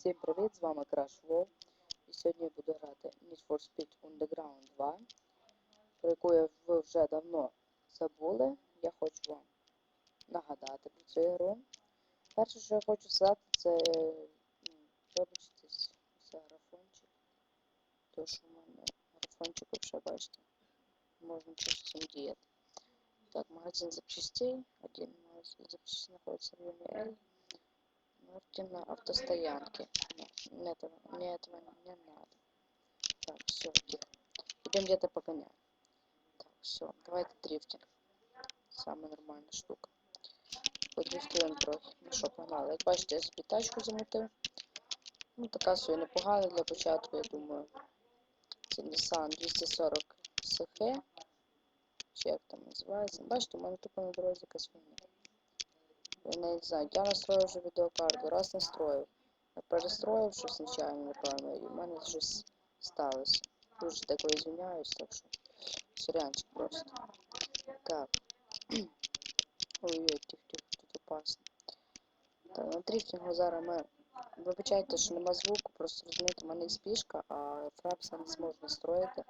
Всім привіт, з вами Crash Wow. І сьогодні я буду грати Need for Speed Underground 2, про яку ви вже давно забули. Я хочу вам нагадати про цю ігру. Перше, що я хочу сказати, це ну, вибачтесь, це графончик. То, що в мене графончик взагалі бачите. Можна з цим діяти. Так, магазин запчастей. Один магазин запчастей знаходиться в районе L. На автостоянке. Нет, мне этого, не надо. Так, все, идем где-то погоняем. Так, все, давайте дрифтинг. Самая нормальная штука. Подрифтуємо трохи. Ну що, погнали. Як бачите, я собі тачку замутив. Ну, така собі непогана для початку, я думаю. Це Nissan 240 SH. Чи як там називається. Бачите, у мене тупо на дорозі якась фігня. Я не знаю, я настроїв вже відеокарту, раз настроїв. Я перестроїв щось нечайно, напевно, і в мене щось сталося. Дуже тако звиняюсь, так що сорянчик просто. Так. Ой-ой, тих-тих, тут опасно. Так, на дрифтингу зараз ми. Вибачайте, що нема звуку, просто розумієте, в мене є спішка, а фрапса не зможу настроїти.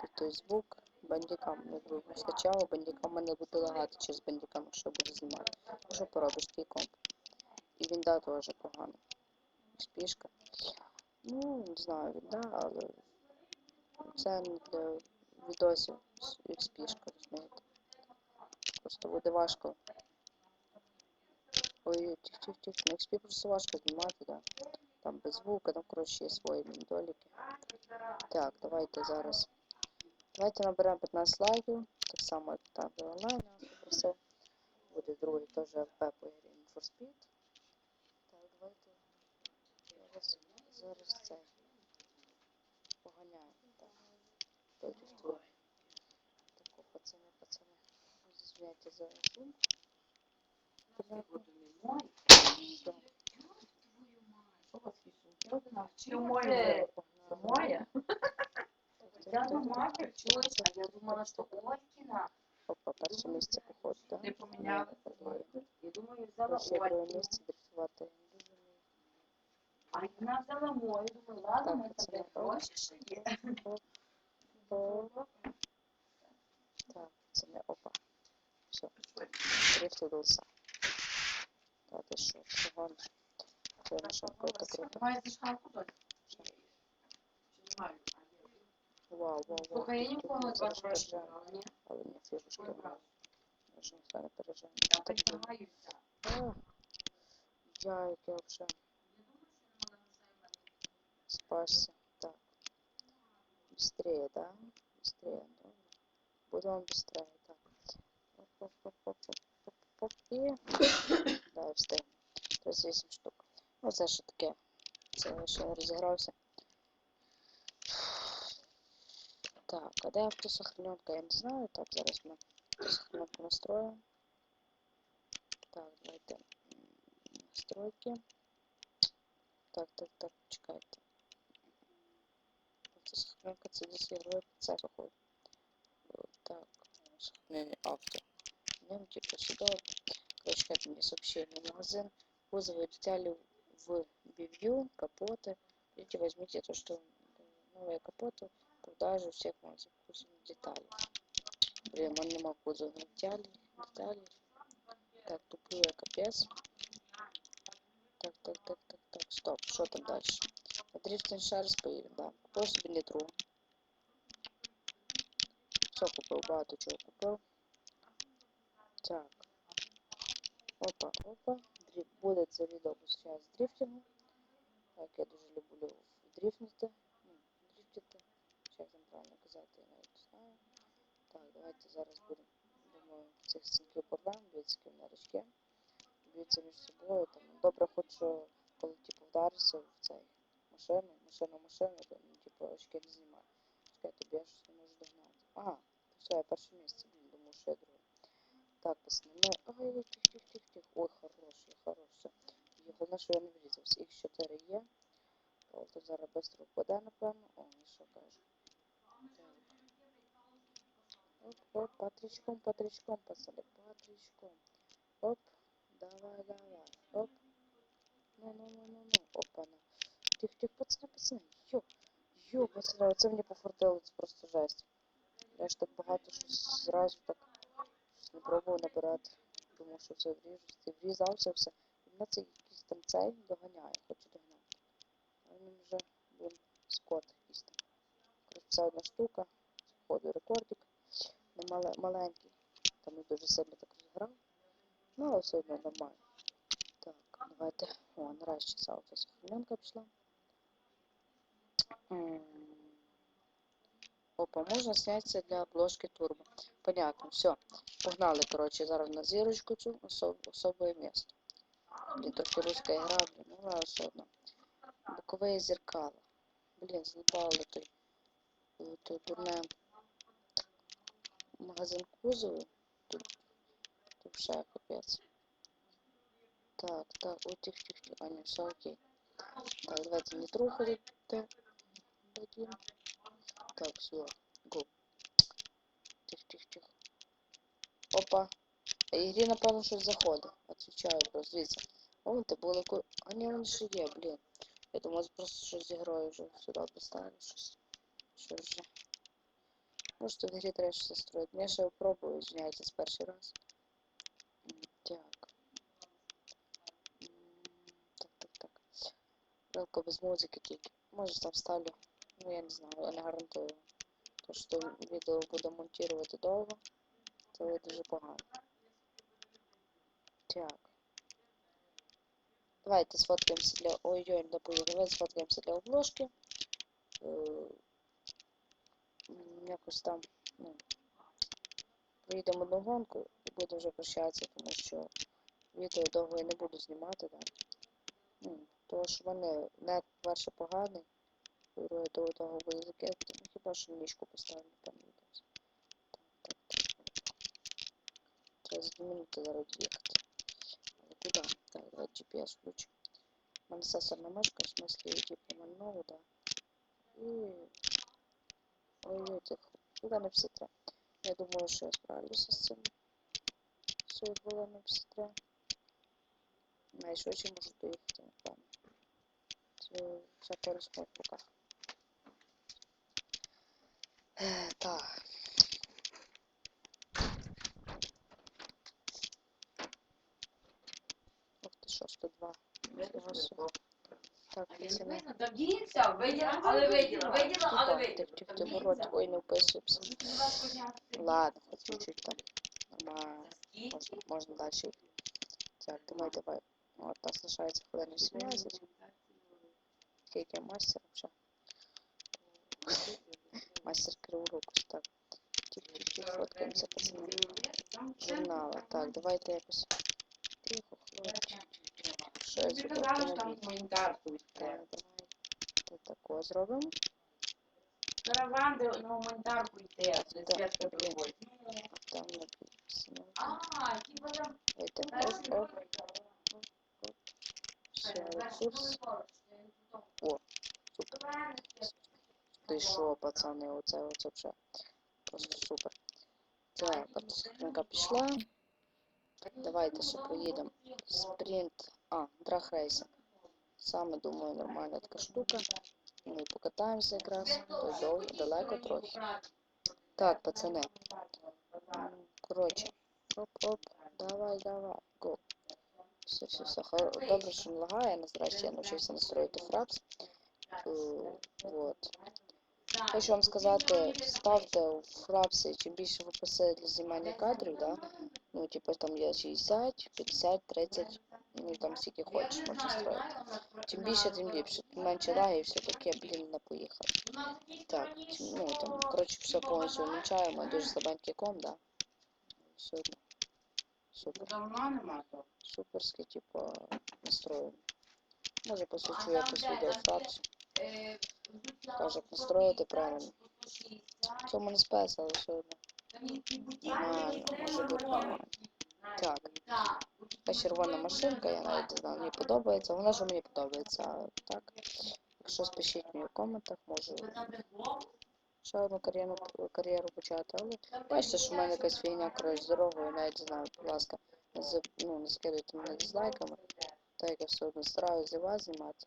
Тут той звук бандикам, якби скачав, бандикам мене буде лагати через бандикам, якщо буду знімати. Ну, Що поробиш, твій комп. І вінда теж погано. Спішка. Ну, не знаю, вінда, але це не для відосів як спішка, розумієте. Просто буде важко. Ой, тих тих тих на XP просто важко знімати, да. Там без звука, там, коротше, є свої міндоліки. Так, давайте зараз. Давайте наберемо 15 лайків. Так само, як де онлайн, попросив. Буде другий теж РП по ігрі for Speed. Так, давайте зараз, зараз це поганяємо. Так, подрифтуємо. Так, о, пацани, пацани. Звиняйте за шум. Понятно. Все, Все моє. погнали. Моє? Я так, на так, маркер так, чогось, так, а я думала, що Олькіна. Опа, перше місце походу, так? Не поміняли. Я думаю, взяла дуже. А вона взяла мою. Думаю, ладно, ми тебе гроші ще є. Так, це не опа. Все, дрифтувався. Та ти що, погано. Це наша какой-то круто. Давай зашкалку дось. Вау, вау, вау. Слухай, я тут нікого ми не бачу, зараз що переживемо. ні. Але не фішечки в нас. Може, ніхто не переживає. Я Так, блін. притягаюся. А, Я яке вообще спасся. Так. Быстрее, да? Быстрее. Ну, буду вам быстрее. Так. Оп, оп, оп, оп, оп, оп, оп, І... Да, я встиг. 38 штук. Ну, це ще таке. Це я ще не розігрався. Так, а де автосохраненка? Я не знаю. Так, зараз ми автосохраненку настроїмо. Так, давайте. Настройки. Так, так, так, чекайте. Автосохраненка це десь ігровий процес, Так, сохранение авто. Нем типа сюда. Короче, как мне сообщение. Магазин. Кузовы детали в бивью, капоты. Идите возьмите то, что э, новые капоты Продажи всех магазинов кузовных деталей. Блин, он нема кузовных деталей. деталей. Так, туплю я капец. Так, так, так, так, так, стоп, что там дальше? На дрифтинг шарс поїдемо, да. Купив собі нітру. Все купив, багато чого купив. Так. Опа, опа. Дриф... Буде це відео посвящено з дрифтингу. Так, я дуже люблю дрифтити. Правильно казати, я навіть не знаю. Так, давайте зараз будемо, думаю, цих стінків порвемо, дивіться, вони річки. Б'ються між собою. Там. Добре, хоч що, коли типу вдарився в цей машину, машину, машину, ну, типу очки не знімаю. Чекайте, бо я щось не можу догнати. Ага, все, я перше місце, думаю, що я друге. Так, пацани, ми... Ой, тих, тих, тих, тих. Ой, хороший, хороший. І головне, що я не врізався. Їх 4 є. О, то зараз швидко впаде, напевно. О, і що каже. Оп, оп, патричком, патричком, пацани, патричком. Оп, давай, давай, оп. Ну, ну, ну, ну, ну, опа, на. тих, тих, пацани, пацани. Йо, йо, пацани, оце мені пофартило, це просто жесть. Я ж так багато щось зразу так не пробував набирати. Думав, що все вріжусь. Ти врізався все. І мене це якийсь там цей доганяє, хоче доганяти. А він вже, блін, скот якийсь там. Коротше, це одна штука. Походу рекордик. Не мале, маленький. Там не дуже сильно так розіграв. Ну, але все одно нормально. Так, давайте. О, нарешті ця оця сохраненка пішла. Опа, можна снятися для обложки турбо. Понятно, все. Погнали, коротше, зараз на зірочку цю особ, особое місто. Блін, трохи руська ігра, блін, ну все одно. Бокове зеркало. Блін, злипало той. Е, Той. Магазин кузову. Тут, тут ще капець. Так, так, ой, тих, тих, тих. А, все окей. Так, давайте не трухали. Дадим. Так, все, го. Тих, тих, тих. Опа. Напевно, щось заходить. Отвічаю просто, дивіться. О, ти були ку... А ні, вони ще є, блін. Я думаю, просто щось з ігрою вже сюди поставили щось. Що вже. Може тут в грі треба щось строїти. Я ще пробую, звиняйте, з перший раз. Так. Так, так, так. Велко без музики тільки. Може там ставлю. Ну я не знаю, я не гарантую. То що відео буду монтувати довго. Це дуже погано. Так. Давайте сфоткаємося для... Ой-ой, поїду. Давайте сфоткаємося для обложки. Якось там, ну, проїдемо одну гонку і будемо вже прощатися, тому що відео довго я не буду знімати, да. Ну, тому що в мене нет, перше поганий. Друге до того закинути. Ну, хіба що ніжку поставлю там відео. Так, так, так. Треба за дві минути зараз їхати. Але куди? Так, давайте GPS включу. У мене сенсорна мишка, в смысле, типу, нову, да. І... Ой-ой, тихо. Куди всі треба? Я думаю, що я справлюся з цим. Все, було не всі треба. Найшвидше можу доїхати, напевно. Це все пересмотр пока. Е, Так. Ух ти, що, 102. Нифіга собі. Так, виділа, але виділа, виділа, але виділа. тихо, тихо, тихо, рот, ой, не вписуємося. Ладно, хоть чуть-чуть там. Нормально. Можна, можна далі. Так, давай, давай. От, нас лишається хвилин 18. Скільки я мастер вже? Мастер криворуку, так. Тихо-тихо, фоткаємося, пацани. Журнала. Так, давайте якось. Тихо, хлопчик. Що я Ти зробив? казала, що там автомобіль? гуманітарку Так, йде. давай. Тако зробимо. Караван, де на гуманітарку йде, де Так, святка блін. проводить. А там написано. А, хіба там... Вийти. Оп, оп. Все, ресурс. О, супер. Ти що, пацани, оце, оце вже просто супер. Так, от скринка пішла. Давайте ще поїдемо. Спринт. А, драгрейсинг. Саме думаю, нормальна така штука. І покатаємося якраз. То довго, далеко трохи. Так, пацани. М, Коротше. Оп-оп. Давай, давай. Го. Все, все, все. Хор- Добре, що не лагає. Наразі я навчився настроїти фрапс. Е, Вот. Хочу вам сказати, ставте у фрапсі, чим більше ви просили для знімання кадрів, да? ну, типу, там є 60, 50, 30, ну, там скільки хочеш, можна строїти. Чим більше, тим ліпше. Тим менше лаги і все таке, блін, не поїхав. Так, ну, там, коротше, все повністю вмічаємо, дуже слабенький ком, да? Все одно. Супер. Суперський, типу, настроєння. Може посвячу якось відео фрапсу. Каже, як настроїти правильно. Цьому не спец, але все одно. Нормально, може бути нормально. Так, та червона машинка, я навіть не знаю, мені подобається. Вона ж мені подобається. Так. Якщо спішіть мені в коментах, можу ще одну кар'єру, кар'єру почати. Але бачите, що в мене якась фігня коротше з дорогою, навіть не знаю, будь ласка, не, за- ну, не скидайте мене дизлайками. Так як я все одно стараюся для вас знімати.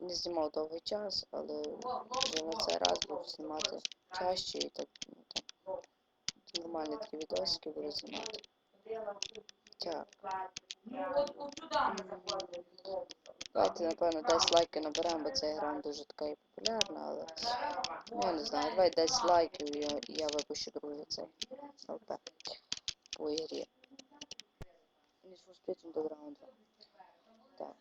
Не знімав довгий час, але вже на цей раз буду знімати чаще і так, ну, там, нормальні такі відосики буду знімати. Так, Ну от от сюди ми заходимо. давайте, напевно, 10 лайків наберемо, бо ця гра дуже така і популярна, але ну, я не знаю, давай 10 лайків і я, я випущу другий цей ЛП по ігрі. Speed Underground 2. Так.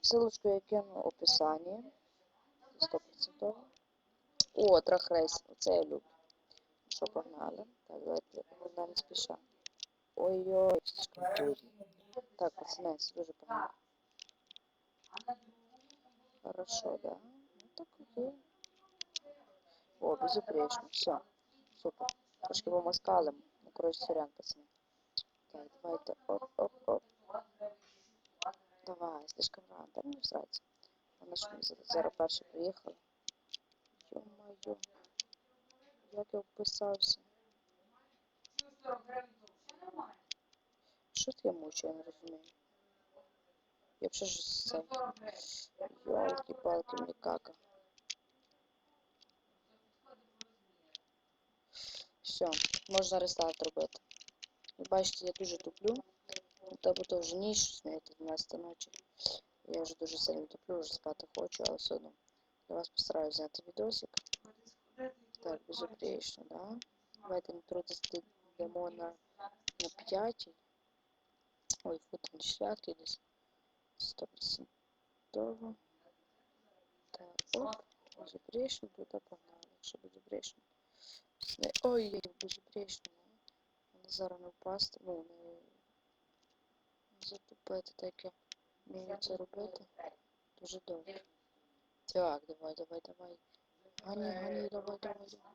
Ссылочку я кину в описанні. 100%. О, трахрейс. Оце я люблю. Що, погнали? Так, давайте вона не спіша. Ой-ой. Так, пацани, це дуже погано. Хорошо, да? Ну так окей. О, безупречно. Все. Супер. Трошки помаскалим. Ну, коротше, сорян, пацани. Так, давайте. Оп-оп-оп. Давай, слишком рано. Та мені всраться. Вона ж за- зараз перше приїхала. Йо-моє. Як я вписався? Що таке мучу, я не розумію. Я б ще ж це. Йолки-палки, мені кака. Все, можна рестарт робити. І бачите, я дуже туплю. У тебе то вже ніч, знаєте, 12 ночі. Я вже дуже сильно туплю, вже спати хочу, але все одно. Для вас постараюсь зняти відосик. Так, безупречно, да? Давайте не трудности йдемо на, на 5. Ой, фу, там десятки десь. 100%. Так, оп. Безупречно, туди погнали, якщо безупречно. Ой, я безупречно. Зараз не впасти, ну, не, затупити, так я вмію це робити. Дуже добре. Так, давай, давай, давай. Гані, гані, давай, давай, давай.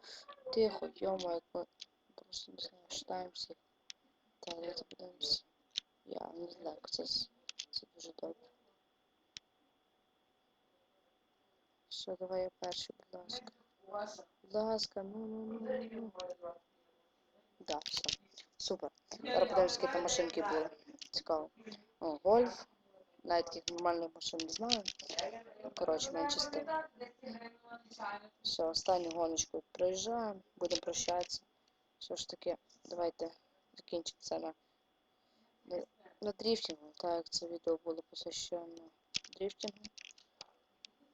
Тихо, йома, просто не знаю, читаємося. Так, давайте подивимося. Я не знаю, це, це дуже добре. Все, давай я перший, будь ласка. Будь ласка, ну, ну, ну, ну, ну. Да, все. Супер. Подивимося, там машинки були. Цікаво. О, гольф. Навіть таких нормальних машин не знаю. Ну, коротше, менше з тим. Все, останню гоночку проїжджаємо, будемо прощатися. Все ж таки, давайте закінчимо це на, на, дріфтингу, так це відео було посвящено дріфтингу.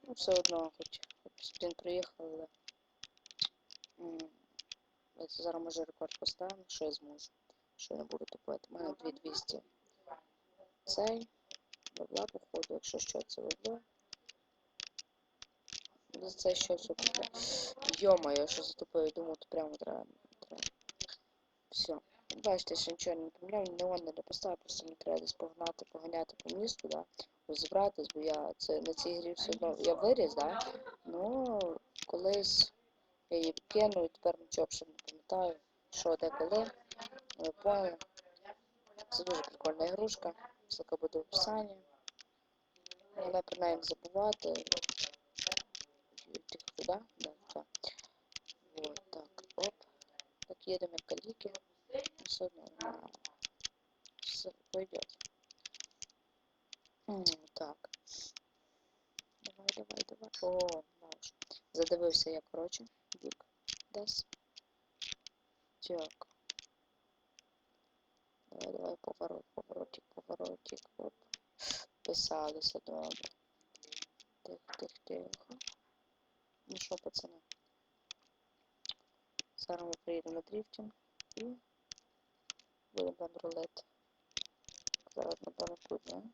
Ну, все одно, хоч, спринт проїхав, але м, давайте зараз може рекорд поставимо, що я зможу. Що я не буду тупити. У мене 2200. Цей. Бабла, походу, якщо що, це бабло. За це ще все таке. Йо-моє, я що затупив, думав, то прямо треба. треба. Все. Бачите, що нічого не поміняв, неон не поставив, просто мені треба десь погнати, поганяти по місту, да, розібратись, бо я це на цій грі все одно я виріс, да. Ну, колись я її кину і тепер нічого ще не пам'ятаю, що де коли. Ви поняли. Це дуже прикольна ігрушка. Ссылка буде в описанні. Неї не забувати. Тихо туди, да, туди. Вот так, оп. Так едем як каліки. Ну, Все нормально. Все пойдет. Так. Давай, давай, давай. О, наш. Задивився я, коротше. Бік. Десь. Так. Давай, давай, поворот, поворотик, поворотик. Оп. Писалися, добре. Тихо, тихо, тихо. Ну що, пацани? Зараз ми приїдемо на дріфтинг і будемо рулити. Зараз, напевно, не? М,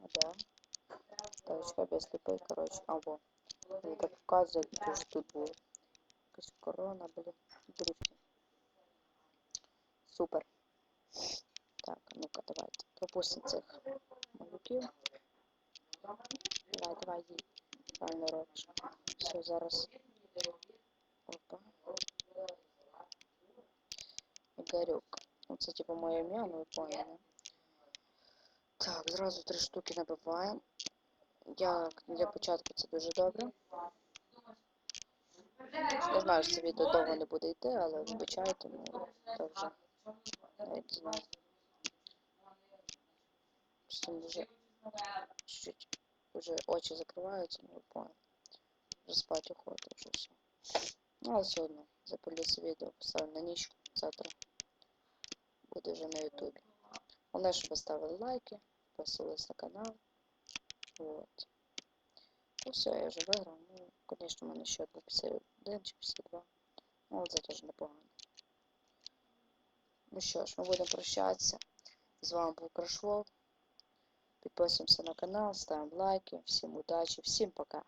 А да. Так, чекай, я сліпий, коротше. Або. Мені так вказує, дуже тут було. Якась корона, блін. Дріфтинг. Супер. Так, ну-ка, давайте. Пропустимо цих малюків. Давай, давай, їдь. Правильно робиш. Все, зараз. Опа. Ігорюк. Ну, це типу моє ім'я, ну ви поняли. Так, зразу три штуки набиваємо. Я для початку це дуже добре. Я знаю, що це відео довго не буде йти, але вибачайте, ну то вже навіть не знаю. Всім дуже чуть-чуть вже очі закриваються, ну ви поняли. Вже спати охота, вже все. Ну, але все одно, запилю це відео, поставлю на ніч завтра. Буде вже на ютубі. Головне, щоб ви ставили лайки, підписувались на канал. Вот. Ну все, я вже виграв. Ну, звісно, в мене ще був 51 чи 52. Ну, але це теж непогано. Ну що ж, ми будемо прощатися. З вами був Крашлов. Підписуємося на канал, ставимо лайки. Всім удачі, всім пока.